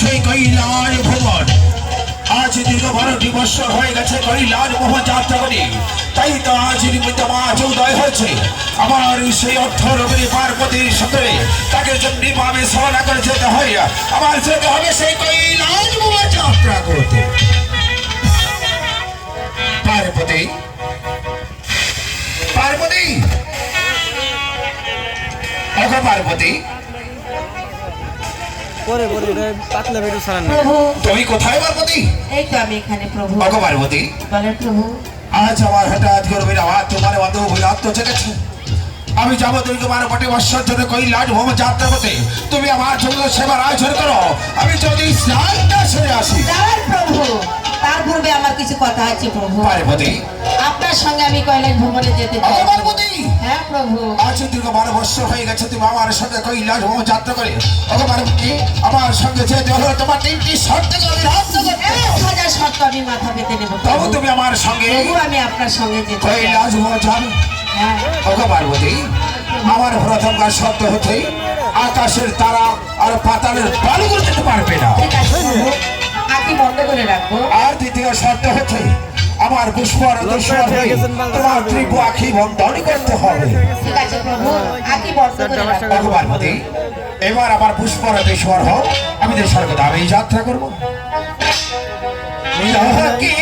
সেই কৈলাস ভবন। আজ দীর্ঘ বারোটি বৎসর হয়ে গেছে কৈলাস ভবন যাত্রা করি তাই তো আজ নিমিত্ত মা চৌদয় হয়েছে। আমার সেই অর্থ রবি পার্বতীর সাথে। তাকে চন্ডী পাবে সবনা করে যেতে হয়, আমার যেতে হবে সেই কৈলাস ভবন যাত্রা করতে। পার্বতী। পার্বতী। পার্বতী। পরে পরে এটা পাতলা ভিডিও ছাড়ান না। তুমি কোথায় পার্বতী? এই তো আমি এখানে প্রভু। ওগো পার্বতী? বলেন প্রভু। আজ আমার হঠাৎ গর্বের আওয়াজ। তোমার অন্ধ অভিলাত জেগেছে আমি যাব দীর্ঘ বারো কোটি বৎসর ধরে কৈলাস ভ্রমণ যাত্রা করতে। তুমি আমার জন্য সেবার আয়োজন করো। আমি যদি স্নানটা সেরে আসি। প্রভু। তার পূর্বে আমার কিছু কথা আছে প্রভু। পার্বতী। আপনার সঙ্গে আমি কৈলাস ভ্রমণে যেতে চাই। পার্বতী। হ্যাঁ প্রভু আজ দীর্ঘ বারো হয়ে গেছে তুমি আমার সঙ্গে কৈলাস ভ্রমণ যাত্রা করে। আমার সঙ্গে হলো তোমার তিনটি শর্ত শর্ত আমি মাথা পেতে নেব তবু তুমি আমার সঙ্গে আমি আপনার সঙ্গে কৈলাস ভ্রমণ হ্যাঁ। আমার প্রথমকার শব্দ হচ্ছে আকাশের তারা আর পাতালের বালুগুলো যেতে পারবে না। আর দ্বিতীয় শর্ত হচ্ছে আমার পুষ্পর তোমার ত্রিপু আখি করতে হবে। এবার আমার পুষ্পর দেশর হোক আমি দেশের কথা আমি যাত্রা করব। কি?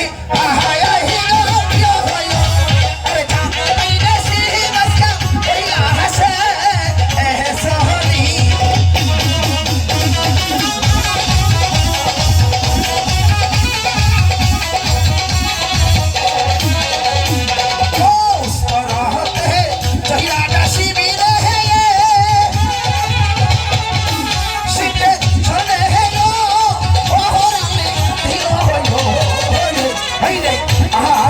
Ah.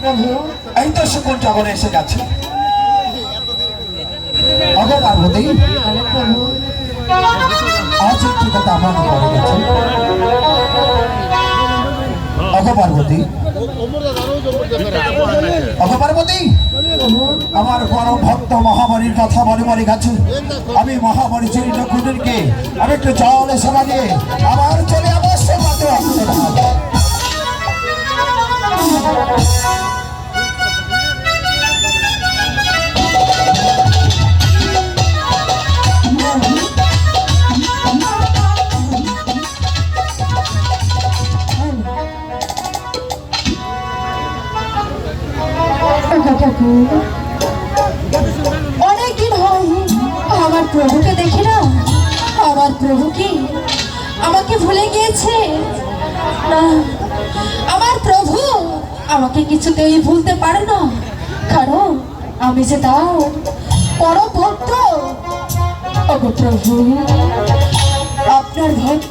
প্রভু, এই তো জগনে এসে গেছে। অগো পার্বতী প্রভু আজ একটি কথা আমার মনে গেছে। পার্বতী আমার পরম ভক্ত মহামারীর কথা মনে মনে গেছে। আমি মহামারী চরিত্র কুটিরকে আমি একটু জল সেবা দিয়ে আবার চলে অনেকদিন হয়, আমার প্রভুকে দেখি না। আমার প্রভু কি? আমাকে ভুলে গিয়েছে? না। আমার প্রভু আমাকে কিছুতেই ভুলতে পারে না। কারণ আমি যে তাও পরম ভক্ত প্রভু, আপনার ভক্ত